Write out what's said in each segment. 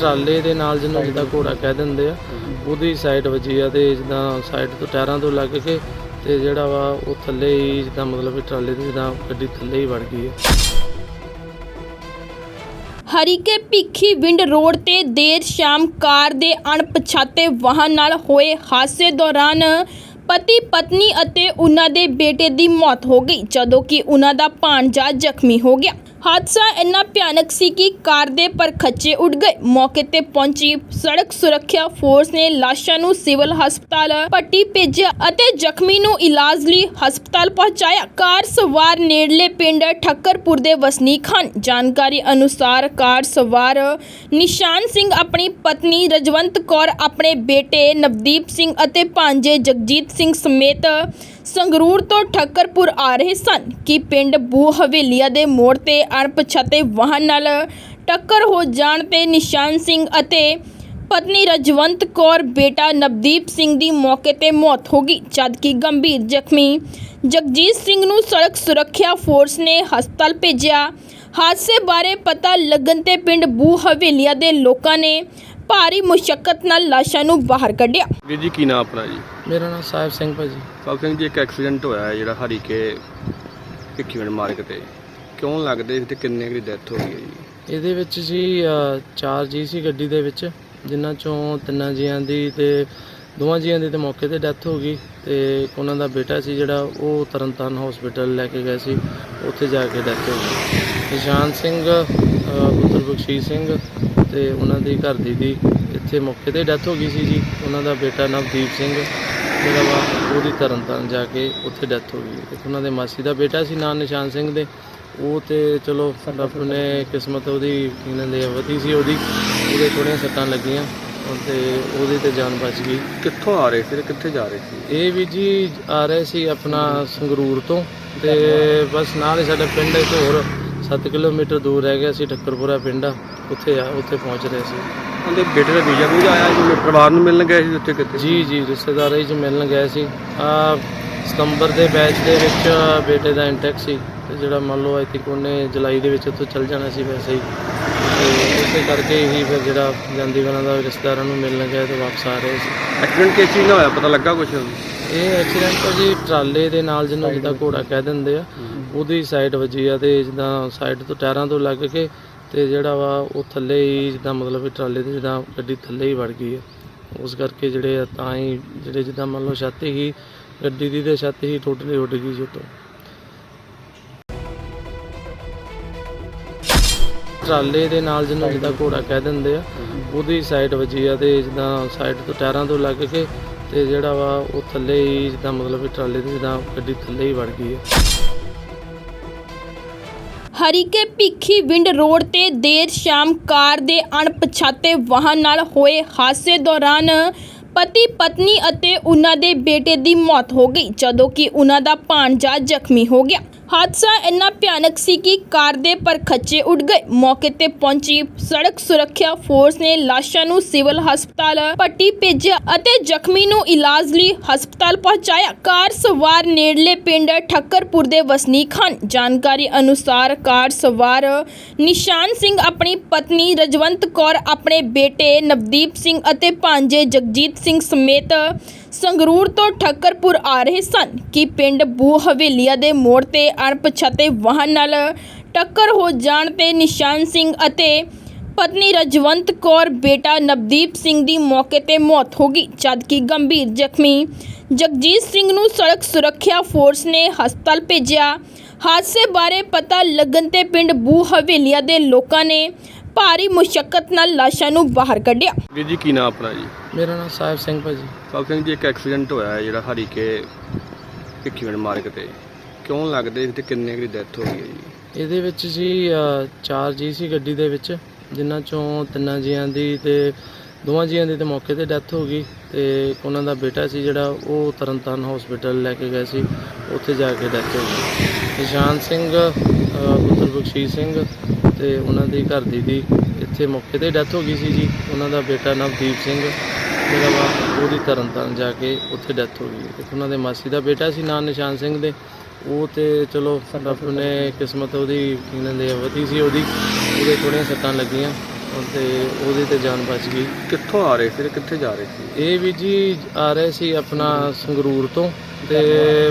ਟਰਾਲੇ ਦੇ ਨਾਲ ਜਿਹਨੂੰ ਜਿੱਦਾਂ ਘੋੜਾ ਕਹਿ ਦਿੰਦੇ ਆ, ਉਹਦੀ ਸਾਈਡ ਵੱਜੀ ਆ ਤੇ ਜਿੱਦਾਂ ਸਾਈਡ ਤੋਂ ਟਾਇਰਾਂ ਤੋਂ ਲੱਗ ਕੇ ਤੇ ਜਿਹੜਾ ਵਾ ਉਹ ਥੱਲੇ ਹੀ ਜਿੱਦਾਂ ਮਤਲਬ ਵੀ ਟਰਾਲੇ ਦੇ ਜਿੱਦਾਂ ਗੱਡੀ ਥੱਲੇ ਹੀ ਵੜ ਗਈ ਹੈ ਹਰੀਕੇ ਭਿੱਖੀ ਵਿੰਡ ਰੋਡ ਤੇ ਦੇਰ ਸ਼ਾਮ ਕਾਰ ਦੇ ਅਣਪਛਾਤੇ ਵਾਹਨ ਨਾਲ ਹੋਏ ਹਾਦਸੇ ਦੌਰਾਨ ਪਤੀ, ਪਤਨੀ ਅਤੇ ਉਹਨਾਂ ਦੇ ਬੇਟੇ ਦੀ ਮੌਤ ਹੋ ਗਈ, ਜਦੋਂ ਕਿ ਉਹਨਾਂ ਦਾ ਭਾਣਜਾ ਜ਼ਖਮੀ ਹੋ ਗਿਆ। ਹਾਦਸਾ ਇੰਨਾ ਭਿਆਨਕ ਸੀ ਕਿ ਕਾਰ ਦੇ ਪਰਖੱਚੇ ਉੱਡ ਗਏ। ਮੌਕੇ ਤੇ ਪਹੁੰਚੀ ਸੜਕ ਸੁਰੱਖਿਆ ਫੋਰਸ ਨੇ ਲਾਸ਼ਾਂ ਨੂੰ ਸਿਵਲ ਹਸਪਤਾਲ ਪੱਟੀ ਭੇਜਿਆ ਅਤੇ ਜ਼ਖਮੀ ਨੂੰ ਇਲਾਜ ਲਈ ਹਸਪਤਾਲ ਪਹੁੰਚਾਇਆ। ਕਾਰ ਸਵਾਰ ਨੇੜਲੇ ਪਿੰਡ ਠੱਕਰਪੁਰ ਦੇ ਵਸਨੀਕ ਹਨ। ਜਾਣਕਾਰੀ ਅਨੁਸਾਰ ਕਾਰ ਸਵਾਰ ਨਿਸ਼ਾਨ ਸਿੰਘ, ਆਪਣੀ ਪਤਨੀ ਰਜਵੰਤ ਕੌਰ, ਆਪਣੇ ਬੇਟੇ ਨਵਦੀਪ ਸਿੰਘ ਅਤੇ ਭਾਂਜੇ ਜਗਜੀਤ ਸਿੰਘ ਸਮੇਤ ਸੰਗਰੂਰ ਤੋਂ ਠੱਕਰਪੁਰ ਆ ਰਹੇ ਸਨ ਕਿ ਪਿੰਡ ਬੂ ਹਵੇਲੀਆ ਦੇ ਮੋੜ ਤੇ ਅਣਪਛਾਤੇ ਵਾਹਨ ਨਾਲ ਟੱਕਰ ਹੋ ਜਾਣ ਤੇ ਨਿਸ਼ਾਨ ਸਿੰਘ ਅਤੇ ਪਤਨੀ ਰਜਵੰਤ ਕੌਰ, ਬੇਟਾ ਨਵਦੀਪ ਸਿੰਘ ਦੀ ਮੌਕੇ ਤੇ ਮੌਤ ਹੋ ਗਈ, ਜਦਕਿ ਗੰਭੀਰ ਜ਼ਖਮੀ ਜਗਜੀਤ ਸਿੰਘ ਨੂੰ ਸੜਕ ਸੁਰੱਖਿਆ ਫੋਰਸ ਨੇ ਹਸਪਤਾਲ ਭੇਜਿਆ। ਹਾਦਸੇ ਬਾਰੇ ਪਤਾ ਲੱਗਣ ਤੇ ਪਿੰਡ ਬੂ ਹਵੇਲੀਆ ਦੇ ਲੋਕਾਂ ਨੇ ਭਾਰੀ ਮੁਸ਼ਕਲ ਨਾਲ ਲਾਸ਼ਾਂ ਨੂੰ ਬਾਹਰ ਕੱਢਿਆ। ਵੀਰ ਜੀ ਕੀ ਨਾਮ ਆਪਣਾ ਜੀ? ਮੇਰਾ ਨਾਮ ਸਾਹਿਬ ਸਿੰਘ ਭਾਜੀ। ਸਾਹਿਬ ਸਿੰਘ ਜੀ ਇੱਕ ਐਕਸੀਡੈਂਟ ਹੋਇਆ ਹੈ ਜਿਹੜਾ ਹਰੀਕੇ ਭਿੱਖੀਵਿੰਡ ਮਾਰਗ ਤੇ। ਕਿਉਂ ਲੱਗਦੇ ਸੀ ਤੇ ਕਿੰਨੇ ਕੁ ਦੀ ਡੈਥ ਹੋ ਗਈ ਹੈ ਜੀ? ਇਹਦੇ ਵਿੱਚ ਜੀ ਅ, ਚਾਰ ਜੀ ਸੀ ਗੱਡੀ ਦੇ ਵਿੱਚ ਜਿਨ੍ਹਾਂ ਚੋਂ ਤਿੰਨਾਂ ਜੀਆਂ ਦੀ ਤੇ ਦੋਵਾਂ ਜੀਆਂ ਦੀ ਤੇ ਮੌਕੇ ਤੇ ਡੈਥ ਹੋ ਗਈ ਤੇ ਇੱਕ ਉਹਨਾਂ ਦਾ ਬੇਟਾ ਸੀ ਜਿਹੜਾ ਉਹ ਤਰਨਤਾਰਨ ਹਸਪੀਟਲ ਲੈ ਕੇ ਗਏ ਸੀ ਉੱਥੇ ਜਾ ਕੇ ਡੈਥ ਹੋ ਗਈ। ਨਿਸ਼ਾਨ ਸਿੰਘ ਅ, ਪੁੱਤਰ ਬਖਸ਼ੀਸ਼ ਸਿੰਘ ਤੇ ਉਹਨਾਂ ਦੀ ਘਰ ਦੀ ਦੀ ਇੱਥੇ ਮੌਕੇ ਤੇ ਡੈਥ ਹੋ ਗਈ ਸੀ ਜੀ। ਉਹਨਾਂ ਦਾ ਬੇਟਾ ਨਵਦੀਪ ਸਿੰਘ ਜਿਹੜਾ ਵਾ ਉਹਦੀ ਤਰਨਤਾਰਨ ਜਾ ਕੇ ਉੱਥੇ ਡੈਥ ਹੋ ਗਈ। ਇੱਕ ਉਹਨਾਂ ਦੇ ਮਾਸੀ ਦਾ ਬੇਟਾ ਸੀ ਨਾਂ ਨਿਸ਼ਾਨ ਸਿੰਘ ਦੇ। ਉਹ ਤੇ ਚਲੋ ਰੱਬ ਨੇ ਕਿਸਮਤ ਉਹਦੀ ਇਹਨਾਂ ਦੇ ਵਧੀ ਸੀ ਉਹਦੀ। ਉਹਦੇ ਥੋੜ੍ਹੀਆਂ ਸੱਟਾਂ ਲੱਗੀਆਂ ਤੇ ਉਹਦੀ ਤੇ ਜਾਨ ਬਚ ਗਈ। ਕਿੱਥੋਂ ਆ ਰਹੇ ਸੀ ਕਿੱਥੇ ਜਾ ਰਹੇ ਸੀ? ਇਹ ਵੀ ਜੀ ਆ ਰਹੇ ਸੀ ਆਪਣਾ ਸੰਗਰੂਰ ਤੋਂ ਤੇ ਬਸ ਨਾਲ ਹੀ ਸਾਡਾ ਪਿੰਡ ਇੱਕ ਹੋਰ 7 ਕਿਲੋਮੀਟਰ ਦੂਰ ਰਹਿ ਗਿਆ ਸੀ ਠੱਕਰਪੁਰਾ ਪਿੰਡ। ਆ ਉੱਥੇ ਆ ਉੱਥੇ ਪਹੁੰਚ ਰਹੇ ਸੀ। ਉਹਦੇ ਬੇਟੇ ਦਾ ਵੀਜ਼ਾ ਵੀ ਆਇਆ ਜੀ ਪਰਿਵਾਰ ਨੂੰ ਮਿਲਣ ਗਏ ਸੀ ਉੱਥੇ ਕਿਤੇ? ਜੀ ਜੀ ਰਿਸ਼ਤੇਦਾਰਾਂ ਚ ਮਿਲਣ ਗਏ ਸੀ। ਆ ਸਤੰਬਰ ਦੇ ਬੈਚ ਦੇ ਵਿੱਚ ਬੇਟੇ ਦਾ ਇੰਟੈਕ ਸੀ ਤੇ ਜਿਹੜਾ ਮੰਨ ਲਓ ਆਈ ਥਿੰਕ ਉਹਨੇ ਜੁਲਾਈ ਦੇ ਵਿੱਚ ਉੱਥੋਂ ਚੱਲ ਜਾਣਾ ਸੀ ਵੈਸੇ ਹੀ। ਤੇ ਉਸੇ ਕਰਕੇ ਹੀ ਫਿਰ ਜਿਹੜਾ ਜਾਂਦੀ ਵਾਲਾ ਦਾ ਰਿਸ਼ਤੇਦਾਰਾਂ ਨੂੰ ਮਿਲਣ ਗਏ ਤੇ ਵਾਪਸ ਆ ਰਹੇ ਸੀ। ਐਕਸੀਡੈਂਟ ਕਿਸ ਚੀਜ਼ ਨਾਲ ਹੋਇਆ? ਪਤਾ ਲੱਗਾ ਕੁਝ ਇਹ ਐਕਸੀਡੈਂਟ ਤਾਂ ਜੀ ਟਰਾਲੇ ਦੇ ਨਾਲ ਜਿਹਨੂੰ ਜਿੱਦਾਂ ਘੋੜਾ ਕਹਿ ਦਿੰਦੇ ਆ ਉਹਦੀ ਸਾਈਡ ਵੱਜੀ ਆ ਤੇ ਜਿੱਦਾਂ ਸਾਈਡ ਤੋਂ ਟਾਇਰਾਂ ਤੋਂ ਲੱਗ ਕੇ ਤੇ ਜਿਹੜਾ ਵਾ ਉਹ ਥੱਲੇ ਹੀ ਜਿੱਦਾਂ ਮਤਲਬ ਕਿ ਟਰਾਲੇ ਦੇ ਜਿੱਦਾਂ ਗੱਡੀ ਥੱਲੇ ਹੀ ਵੜ ਗਈ ਹੈ ਉਸ ਕਰਕੇ ਜਿਹੜੇ ਆ ਤਾਂ ਹੀ ਜਿਹੜੇ ਜਿੱਦਾਂ ਮੰਨ ਲਓ ਛੱਤ ਹੀ, ਗੱਡੀ ਦੀ ਤੇ ਛੱਤ ਹੀ ਟੋਟਲੀ ਉੱਡ ਗਈ ਸੀ ਟਰਾਲੇ ਦੇ ਨਾਲ ਜਿਹਨੂੰ ਜਿੱਦਾਂ ਘੋੜਾ ਕਹਿ ਦਿੰਦੇ ਆ, ਉਹਦੀ ਸਾਈਡ ਵੱਜੀ ਆ ਤੇ ਜਿੱਦਾਂ ਸਾਈਡ ਤੋਂ ਟਾਇਰਾਂ ਤੋਂ ਲੱਗ ਕੇ ਤੇ ਜਿਹੜਾ ਵਾ ਉਹ ਥੱਲੇ ਹੀ ਜਿੱਦਾਂ ਮਤਲਬ ਕਿ ਟਰਾਲੇ ਦੇ ਜਿੱਦਾਂ ਗੱਡੀ ਥੱਲੇ ਹੀ ਵੜ ਗਈ ਹੈ ਹਰੀਕੇ ਭਿੱਖੀ ਵਿੰਡ ਰੋਡ ਤੇ ਦੇਰ ਸ਼ਾਮ ਕਾਰ ਦੇ ਅਣਪਛਾਤੇ ਵਾਹਨ ਨਾਲ ਹੋਏ ਹਾਦਸੇ ਦੌਰਾਨ ਪਤੀ, ਪਤਨੀ ਅਤੇ ਉਹਨਾਂ ਦੇ ਬੇਟੇ ਦੀ ਮੌਤ ਹੋ ਗਈ, ਜਦੋਂ ਕਿ ਉਹਨਾਂ ਦਾ ਭਾਣਜਾ ਜ਼ਖਮੀ ਹੋ ਗਿਆ। ਹਾਦਸਾ ਇੰਨਾ ਭਿਆਨਕ ਸੀ ਕਿ ਕਾਰ ਦੇ ਪਰਖੱਚੇ ਉੱਡ ਗਏ। ਮੌਕੇ ਤੇ ਪਹੁੰਚੀ ਸੜਕ ਸੁਰੱਖਿਆ ਫੋਰਸ ਨੇ ਲਾਸ਼ਾਂ ਨੂੰ ਸਿਵਲ ਹਸਪਤਾਲ ਪੱਟੀ ਭੇਜਿਆ ਅਤੇ ਜ਼ਖਮੀ ਨੂੰ ਇਲਾਜ ਲਈ ਹਸਪਤਾਲ ਪਹੁੰਚਾਇਆ। ਕਾਰ ਸਵਾਰ ਨੇੜਲੇ ਪਿੰਡ ਠੱਕਰਪੁਰ ਦੇ ਵਸਨੀਕ ਹਨ। ਜਾਣਕਾਰੀ ਅਨੁਸਾਰ ਕਾਰ ਸਵਾਰ ਨਿਸ਼ਾਨ ਸਿੰਘ, ਆਪਣੀ ਪਤਨੀ ਰਜਵੰਤ ਕੌਰ, ਆਪਣੇ ਬੇਟੇ ਨਵਦੀਪ ਸਿੰਘ ਅਤੇ ਭਾਂਜੇ ਜਗਜੀਤ ਸਿੰਘ ਸਮੇਤ ਸੰਗਰੂਰ ਤੋਂ ਠੱਕਰਪੁਰ ਆ ਰਹੇ ਸਨ ਕਿ ਪਿੰਡ ਬੂ ਹਵੇਲੀਆ ਦੇ ਮੋੜ ਤੇ ਅਣਪਛਾਤੇ ਵਾਹਨ ਨਾਲ ਟੱਕਰ ਹੋ ਜਾਣ ਤੇ ਨਿਸ਼ਾਨ ਸਿੰਘ ਅਤੇ ਪਤਨੀ ਰਜਵੰਤ ਕੌਰ, ਬੇਟਾ ਨਵਦੀਪ ਸਿੰਘ ਦੀ ਮੌਕੇ ਤੇ ਮੌਤ ਹੋ ਗਈ, ਜਦਕਿ ਗੰਭੀਰ ਜ਼ਖਮੀ ਜਗਜੀਤ ਸਿੰਘ ਨੂੰ ਸੜਕ ਸੁਰੱਖਿਆ ਫੋਰਸ ਨੇ ਹਸਪਤਾਲ ਭੇਜਿਆ। ਹਾਦਸੇ ਬਾਰੇ ਪਤਾ ਲੱਗਣ ਤੇ ਪਿੰਡ ਬੂ ਹਵੇਲੀਆ ਦੇ ਲੋਕਾਂ ਨੇ ਭਾਰੀ ਮੁਸ਼ਕਲ ਨਾਲ ਲਾਸ਼ਾਂ ਨੂੰ ਬਾਹਰ ਕੱਢਿਆ। ਵੀਰ ਜੀ ਕੀ ਨਾਮ ਆਪਣਾ ਜੀ? ਮੇਰਾ ਨਾਮ ਸਾਹਿਬ ਸਿੰਘ ਭਾਜੀ। ਸਾਹਿਬ ਸਿੰਘ ਜੀ ਇੱਕ ਐਕਸੀਡੈਂਟ ਹੋਇਆ ਹੈ ਜਿਹੜਾ ਹਰੀਕੇ ਭਿੱਖੀਵਿੰਡ ਮਾਰਗ ਤੇ। ਕਿਉਂ ਲੱਗਦੇ ਤੇ ਕਿੰਨੇ ਕੁ ਦੀ ਡੈਥ ਹੋ ਗਈ ਹੈ ਜੀ? ਇਹਦੇ ਵਿੱਚ ਜੀ ਅ, ਚਾਰ ਜੀ ਸੀ ਗੱਡੀ ਦੇ ਵਿੱਚ ਜਿਨ੍ਹਾਂ ਚੋਂ ਤਿੰਨਾਂ ਜੀਆਂ ਦੀ ਤੇ ਦੋਵਾਂ ਜੀਆਂ ਦੀ ਤੇ ਮੌਕੇ ਤੇ ਡੈਥ ਹੋ ਗਈ ਤੇ ਉਹਨਾਂ ਦਾ ਬੇਟਾ ਸੀ ਜਿਹੜਾ ਉਹ ਤਰਨਤਾਰਨ ਹਸਪੀਟਲ ਲੈ ਕੇ ਗਏ ਸੀ ਉੱਥੇ ਜਾ ਕੇ ਡੈਥ ਹੋ ਗਈ। ਨਿਸ਼ਾਨ ਸਿੰਘ ਪੁੱਤਰ ਬਖਸ਼ੀਸ਼ ਸਿੰਘ ਤੇ ਉਹਨਾਂ ਦੀ ਘਰ ਦੀ ਦੀ ਇੱਥੇ ਮੌਕੇ ਤੇ ਡੈਥ ਹੋ ਗਈ ਸੀ ਜੀ। ਉਹਨਾਂ ਦਾ ਬੇਟਾ ਨਵਦੀਪ ਸਿੰਘ ਜਿਹੜਾ ਵਾ ਉਹਦੀ ਤਰਨਤਾਰਨ ਜਾ ਕੇ ਉੱਥੇ ਡੈਥ ਹੋ ਗਈ। ਇੱਕ ਉਹਨਾਂ ਦੇ ਮਾਸੀ ਦਾ ਬੇਟਾ ਸੀ ਨਾਂ ਨਿਸ਼ਾਨ ਸਿੰਘ ਦੇ। ਉਹ ਤੇ ਚਲੋ ਰੱਬ ਨੇ ਕਿਸਮਤ ਉਹਦੀ ਇਹਨਾਂ ਦੇ ਵਧੀ ਸੀ ਉਹਦੀ। ਉਹਦੇ ਥੋੜ੍ਹੀਆਂ ਸੱਟਾਂ ਲੱਗੀਆਂ। ਤੇ ਉਹਦੀ ਤੇ ਜਾਨ ਬਚ ਗਈ। ਕਿੱਥੋਂ ਆ ਰਹੇ ਸੀ ਤੇ ਕਿੱਥੇ ਜਾ ਰਹੇ ਸੀ? ਇਹ ਵੀ ਜੀ ਆ ਰਹੇ ਸੀ ਆਪਣਾ ਸੰਗਰੂਰ ਤੋਂ ਤੇ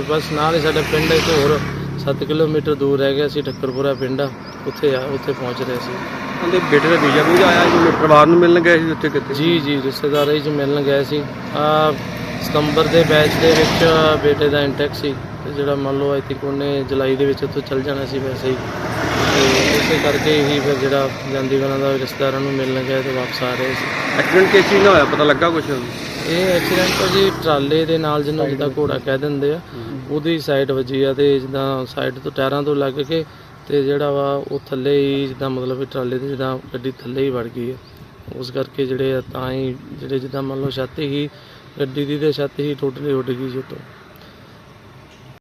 ਬਸ ਨਾਲ ਹੀ ਸਾਡਾ ਪਿੰਡ ਇੱਕ ਹੋਰ 7 ਕਿਲੋਮੀਟਰ ਦੂਰ ਰਹਿ ਗਿਆ ਸੀ ਠੱਕਰਪੁਰਾ ਪਿੰਡ ਆ। ਉੱਥੇ ਆ ਉੱਥੇ ਪਹੁੰਚ ਰਹੇ ਸੀ। ਉਹਦੇ ਬੇਟੇ ਦਾ ਵੀਜ਼ਾ ਵੀ ਆਇਆ ਜੀ ਪਰਿਵਾਰ ਨੂੰ ਮਿਲਣ ਗਏ ਸੀ ਉੱਥੇ ਕਿਤੇ? ਜੀ ਜੀ ਰਿਸ਼ਤੇਦਾਰਾਂ ਹੀ ਚ ਮਿਲਣ ਗਏ ਸੀ। ਆ ਸਤੰਬਰ ਦੇ ਬੈਚ ਦੇ ਵਿੱਚ ਬੇਟੇ ਦਾ ਇੰਟੈਕ ਸੀ ਤੇ ਜਿਹੜਾ ਮੰਨ ਲਓ ਆਈ ਥਿੰਕ ਉਹਨੇ ਜੁਲਾਈ ਦੇ ਵਿੱਚ ਉੱਥੋਂ ਚੱਲ ਜਾਣਾ ਸੀ ਵੈਸੇ ਹੀ। ਤੇ ਇਸੇ ਕਰਕੇ ਹੀ ਫਿਰ ਜਿਹੜਾ ਜਾਂਦੀ ਉਹਨਾਂ ਦਾ ਰਿਸ਼ਤੇਦਾਰਾਂ ਨੂੰ ਮਿਲਣ ਗਏ ਤੇ ਵਾਪਸ ਆ ਰਹੇ ਸੀ। ਐਕਸੀਡੈਂਟ ਕਿਸ ਚੀਜ਼ ਨਾਲ ਹੋਇਆ? ਪਤਾ ਲੱਗਾ ਕੁਝ ਇਹ ਐਕਸੀਡੈਂਟ ਤਾਂ ਜੀ ਟਰਾਲੇ ਦੇ ਨਾਲ ਜਿਹਨੂੰ ਜਿੱਦਾਂ ਘੋੜਾ ਕਹਿ ਦਿੰਦੇ ਆ ਉਹਦੀ ਸਾਈਡ ਵੱਜੀ ਆ ਤੇ ਜਿੱਦਾਂ ਸਾਈਡ ਤੋਂ ਟਾਇਰਾਂ ਤੋਂ ਲੱਗ ਕੇ ਤੇ ਜਿਹੜਾ ਵਾ ਉਹ ਥੱਲੇ ਹੀ ਜਿੱਦਾਂ ਮਤਲਬ ਵੀ ਟਰਾਲੇ ਦੇ ਜਿੱਦਾਂ ਗੱਡੀ ਥੱਲੇ ਹੀ ਵੜ ਗਈ ਹੈ ਉਸ ਕਰਕੇ ਜਿਹੜੇ ਆ ਤਾਂ ਹੀ ਜਿਹੜੇ ਜਿੱਦਾਂ ਮੰਨ ਲਓ ਛੱਤ ਹੀ ਗੱਡੀ ਦੀ ਤੇ ਛੱਤ ਹੀ ਟੋਟਲੀ ਉੱਡ ਗਈ ਜੋ ਤੋਂ